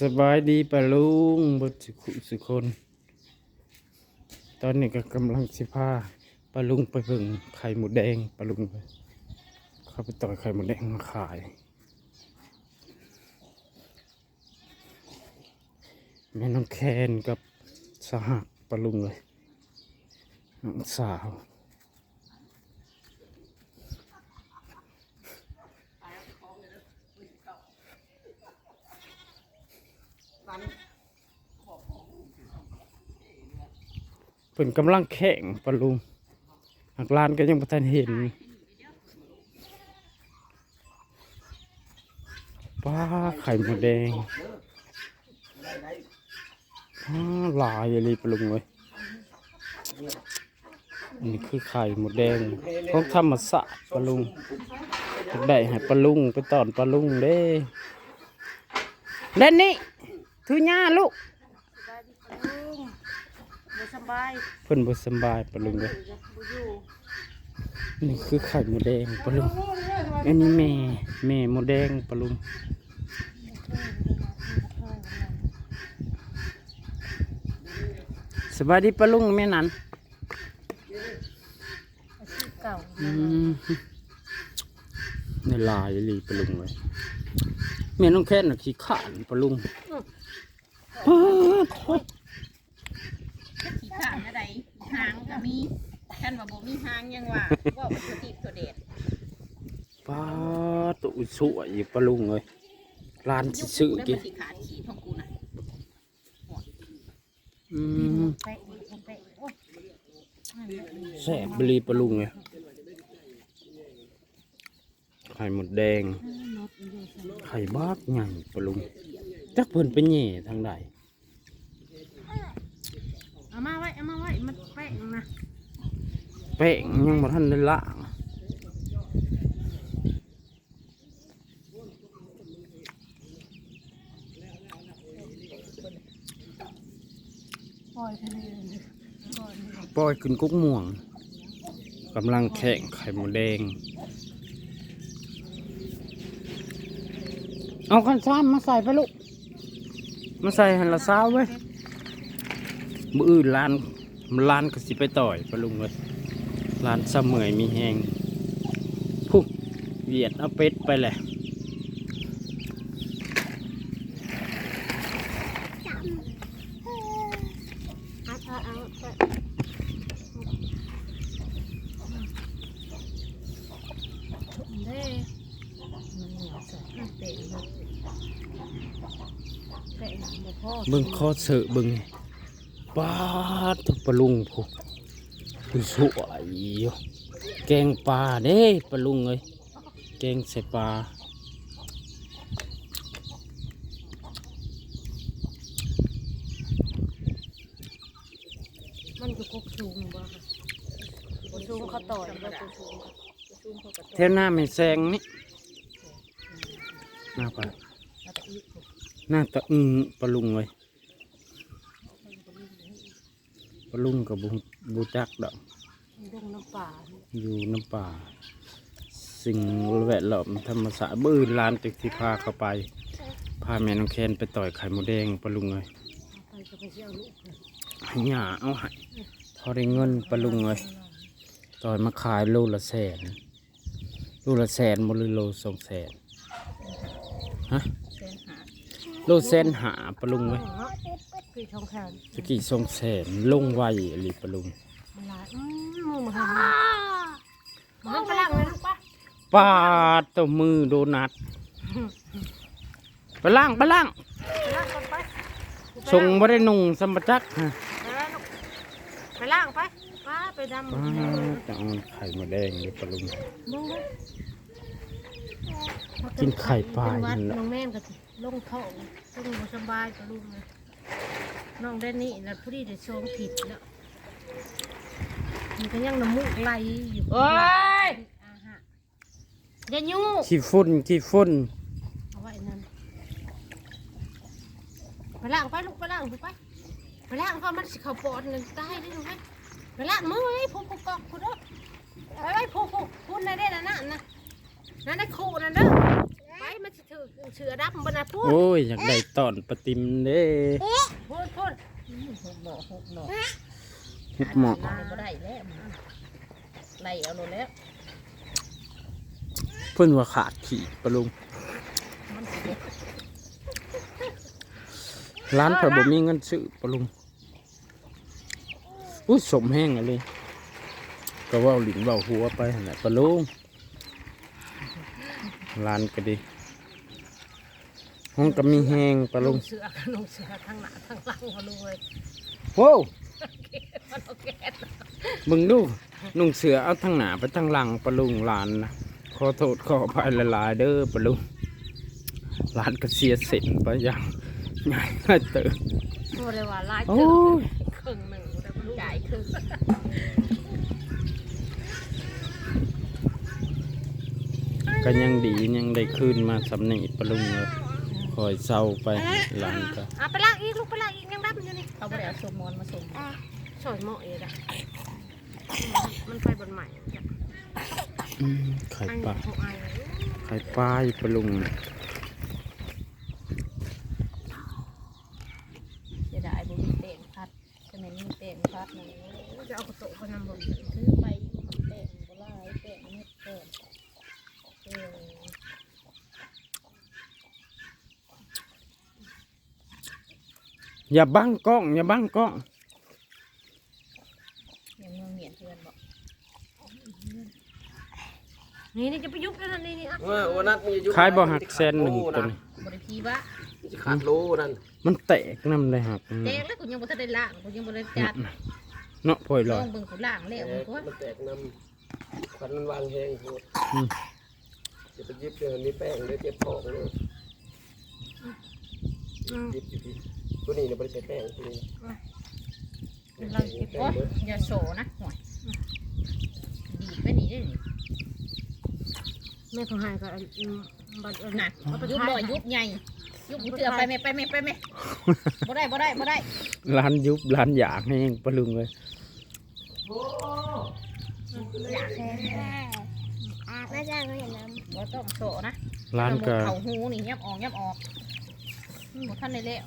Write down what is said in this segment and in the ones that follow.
สบายดีปะลุงบดสุขุสุคน ตอนนี้ก็กำลังสิพาปะลุงไปเบิ่งไข่หมูแดงปะลุงไปเข้าไปต่อยไข่หมูแดงมาขาย แม่น้องแคนกับสหปะลุงเลยน้องสาว เป็นกำลังแข่งปะลุงหักลานก็ยังไม่ทันเห็นป้าไข่หมูแดงป้าลายเลยปลุงเลยนนี้คือไข่หมูแดงของธรรมศาสตร์ปลุงได้ให้ปลุงไปตอนปลุงเด้เล่นนี่ทุญ่าลูก บ่สบายเพิ่นบ่สำบายปะลุงเลยบ่อยู่นี่คือไข่หมูแดงปะลุงอันนี้แม่แม่หมูแดงปะลุงสบายดีปะลุงแม่นันอาชีพเก่าอืมในลายอีหลีปะลุงเลยแม่น้องแค่นน่ะขี้ข้านปะลุงป๊าดโถ่ ขี้ข้างอะไรหางก็มีท่านว่าบ่มีหางยังว่าว่ามันตัวติดตัวเด็ดป้าดตัวสวยอยู่ปะลุงเลยร้านสิซื้อแล้วกิมันนสิขาดขี้ของกูน่ะอืมเป๊ะเป๊ะโอ้ยแซ่บบรีปะลุงเลยไข่หมดแดง ไข่บากใหญ่ปะลุงจักเพิ่นเป็นแหน่ทางใด เอามาไว้เอามาไว้มันเป๊ะนะแป้งยังบ่ทันได้ล่างปล่อยทะเลเลยปล่อยเลยปล่อยขึ้นกุ๊กม่วงกำลังแข่งไข่หมูแดง เอาคันซ้ำมาใส่ไปลูก มาใส่หันละซ้าไว้ย มืออื่นร้านร้านก็สิไปต่อยปะลุงเลยร้านเสมยมีแหงพุ่เวียดเอาเป็ดไปแหละเบิ่งคอเสือเบิ่ง ป้าดทุกปลาลุงพวกคือสวยอยู่แกงปลาเด้ปลาลุงเอ้ยแกงใส่ปลามันอยู่กกสูงบ่ค่ะกกสูงเขาต่อยแล้วกกสูงกกสูงเขาก็ต่อยแถวหน้าไม่แซงนี่หน้าปลาแล้วก็อีกหน้าตะอึงปลาลุงเลย ปลาลุงกับบูบูจักดอกดงน้ำป่าอยู่น้ำป่า สิ่งแวดล้อมธรรมศาสตร์บื้อลานตึกที่พาเข้าไป พาแม่น้องแคนไปต่อยไข่หมูแดงปลาลุงเลยไปก็ไปเที่ยวลูกเลยให้หยาเอาให้พอได้เงินปลาลุงเลยต่อยมาขายโลละแสนโลละแสนหมดเลยโลสองแสนฮะเส้นหา โลแสนหาปลาลุงเลยคือช่องแขนตะกี้สองแสนลงไวอหลีปลาลุงมันลายอืมมือมาหันมันฝรั่งเลยลูกปะปาดตัวมือโดนัทไปล่างไปล่างไปล่างก่อนไปชงบ่ได้นุ่งสมบัจักฮะไปล่างลูกไปล่างไปป้าไปดำปาดจะเอาไข่มาแดงเลยปลาลุงมึงกินไข่ปลาเป็นวัดนั่นแหละน้องแม่นก็สิ ลงท้องซึ่งบ่สบายกับลูกเลยน้องได้นี่นะผู้ที่ได้ชงผิดแล้วมันก็ยังน้ำมูกไหลอยู่โอ้ยอ่าฮะอย่ายุ่งขี้ฝุ่นขี้ฝุ่นเอาไว้นั่นไปล้างไปลูกไปล้างลูกไปไปล้างเพราะมันสิเขาปอดนั่นตายได้ลูกไปไปล้างมือไอ้ผู้ผู้กอกผู้เด้อไอ้ผู้ผู้ผู้ในได้นั่นน่ะนะนั่นได้ขู่นั่นเด้อไป มันมันสิถือเสือดำบนน่ะพูดโอ้ยอยากได้ตอนปะติมเด้พูดพูดหุบหมอหุบหมอหุบหมอกมันบ่ได้แล้วไล่เอาโลดแล้ว เพิ่นว่าขาดขี่ปะลุงมันสิเด็ดร้านเพิ่นบ่มีเงินซื้อปะลุงอุ้ยสมแห้งอะเลย ก็เว่าหลินเว่าหัวไปหั่นแหละปะลุงร้านก็ดี ห้องก็มีแห้งปะลุงเสือกับลงเสือทั้งหน้าทั้งหลังเขาลุงเลยโว้วมันโอเคมึงดูนุ่งเสือเอาทั้งหน้าไปทั้งหลังปะลุงร้านนะขอโทษขออภัยหลายๆเด้อปะลุงร้านก็เสียเสร็จไปอย่างง่ายเติบพูดเลยว่าลายโอ้เจืยอครึ่งหนึ่งเลยบ่รู้จ่ายคือก็ยังดียังได้คืนมาสำนีปะลุงเลยค อยเศร้าไปหลังก็อะไปล้างอีกลูกไปล้างอีกยังรับอยู่นี่เขาบ่ได้เอาสมมอนมาส่งสอยเหมาะอีกอะมันไปบนใหม่จ้ะอืมไข่อันปลาของไอ้ไข่ปลาอยู่ปะลุง เสียดายบ่มีเต้นพัดจะแม่นมีเต้นพัดนั่น จะเอากระโตะไปนำบน ถือไปเต้นบ่หลายเต้นนิดเต้นเออ อย่าบังกล้อง อย่าบังกล้องยังเมืองเหมียนเพื่อนบอกนี่นี่จะไปยุบแล้วนะนี่นี่อะเออวันนั้นมีอยู่ขายบ่หักแสนหนึ่งตัวนี้บริพีวะจะขาดโลนั่นมันแตกน้ำเลยหักแดงแล้วกูยังบ่ทันได้ล้างกูยังบ่ได้จัดเนาะพ่อยลลออยงเบิ่งกูล้างแล้วแตมึงกก็มันแตกน้ำควันมันวางแห้งโหดอืมจะไปยิบเดี๋ยวนี้แป้งเลยเจ็บท้องเลยอืมยิบอยู่พี่ ตัวนี้เนี่ยไม่ได้ใช้แป้งตัวนี้เราเก็บแป้โอ้งยเบิดอย่าโชนะห่วยบีบไปนี่ได้นี่แม่ของหายก็อืมบัดเออน่ะเอาไปยุบทาบ่อยยุบใหญ่ยุบเถื่อไปแม่ไปแม่ไปแม่บ่ได้บ่ได้บ่ได้ร้านยุบร้านอยากให้ปะลุงเลยอยากอาบน้ำจ้างเขาเห็นน้บ่ต้องโชนะร้านก็เขาหูนี่ยับออกยับออกบ่ทันได้แล้ว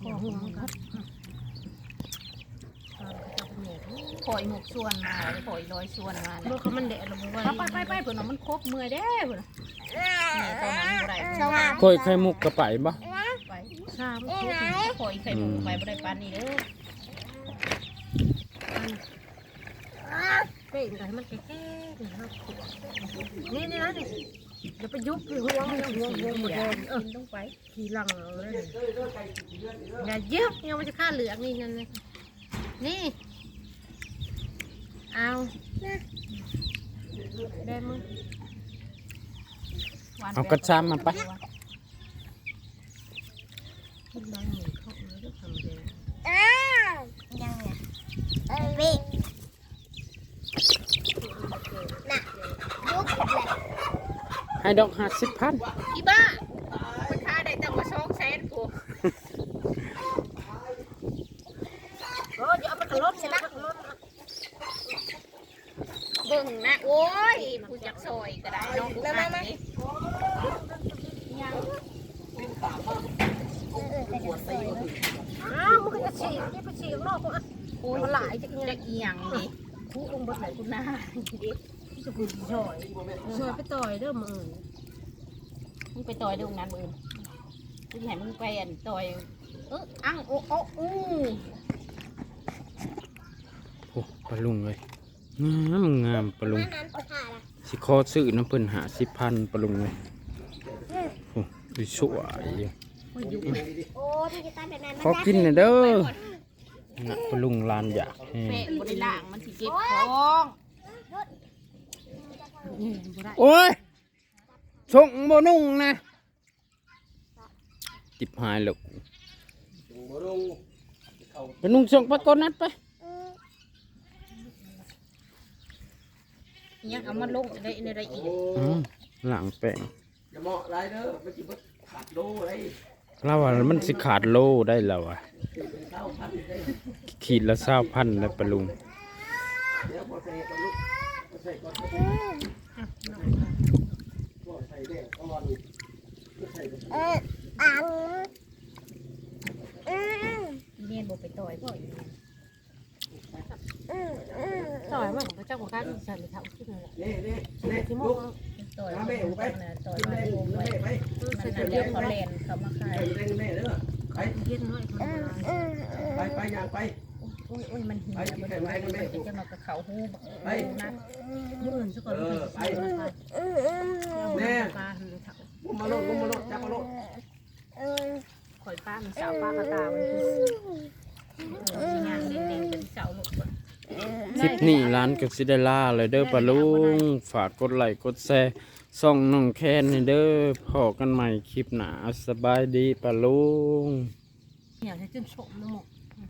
ขอหัวมันครับปล่อยหมกชวนมาเลยปล่อยลอยชวนมาเมื่อเขามันแดดเราบอกว่าไปไปไปเพิ่นว่ามันครบมือเด้เพิ่นนี่ตอนนั้นบ่ได้ำสว่างค่อยไข่มุกกระไปบ่ไปสามนี่คนไงปล่อยไข่หมูไปบ่ได้ปานนี้เด้อเป้งกันให้มันแก่ๆนะครับนี่นี่นะนี่ เดี๋ยวไปยุบไปหัวมันหัวหัวหมดแดงเออต้องไปขี่หลังเลยอย่าเย็บเนี่ยมันจะฆ่าเหลืองนี่นั่นเลยนี่ เอาได้มึงเอากระชามมาไปกินน้อยหมูเอ้าวยังไงเออวิน่ะยุบเลย ให้ดอกหักสิบพันอีบ้ามันค่าได้ตั้งว่า2แสนกูเออเดี๋ยวเอาไปกระลดใช่ไหมกระลดเบิ่งนะโอ้ยกูจักซอยก็ได้น้องกูอ่านนี่เออเออแต่จะสวยเนอะอ้าวมึงก็จะฉีกนี่ไปฉีกนอกกูอะโอ้ยมันหลายจะกินจักอีหยังนี่คู่องค์บดไหนกูหน้าจะกูช่วยช่วยไปต่อยเด้อมึงมึงไปต่อยเด้องานมื้ออื่นกูสิให้มึงไปอันต่อยเอออังโอ้โอ้อู้โอ้ปะลุงเลยงามงามปะลุงน้ำปลาถ่าล่ะสิขอซื้อน้ำเพิ่นหาสิบพันปะลุงเลยโอ้ยสวยมันอยู่โอ้พี่จะตั้งแบบนั้นขอกินหน่อยเด้อนะปะลุงลานอยากแห้งแม่บ่ได้ล้างมันสิเก็บของนี่บ่ได้ โอ้ยชงโบนุ่งนะจิบหายแล้วถึงบ่ลงเข้าไปนุ่งส่งไปก่อนนัดไปยังเอามาลงในในอะไรอีกโอ้อืมหลังแป้งอย่าเหมาะไรเด้อมันจะบ่ขาดโลไรเราว่ามันสิขาดโลได้แล้วอะเป็นเท่าพันได้ขีดละเศร้าพันแล้วปะลุง เดี๋ยวพอใส่ก่อนลูกพอใส่ก่อน อืม ก่อนใส่กระ เอออังอืมเรียนบ่ไปต่อยพ่อยู่เนี่ยอืมอืมต่อยมันพระเจ้าของข้าที่ฉันไปทำขึ้นเลยนี่นี่ที่นี่ที่มลูกกต่อยมาแม่ไปต่อยมาแม่โอมแม่ไว้ไปมันน่ะเดี๋ยวเขาเล่นเขามาขายไปแม่เด้อไปเย็นน้อยคนอืมละอืมไปไปย่างไปโอ้ยโอ้ยมันหี่ยวมันจะมามันจะมากับเขาหูไปนักมื่อื่นสักคนไปไปอืมอืมแม่มาลดมุมมาลด จับมาโลดข่อยป้ามันสาวป้ากระตามันคืองานเด็กๆเป็นเสาหลบคลิปนี้ร้านก็สิได้ล่าเลยเด้อปะลุงฝากกดไลค์กดแชร์ส่องน้องแคนนี่เด้อพอกันใหม่คลิปหนาสบายดีปะลุง อยากให้จนสมนะหมก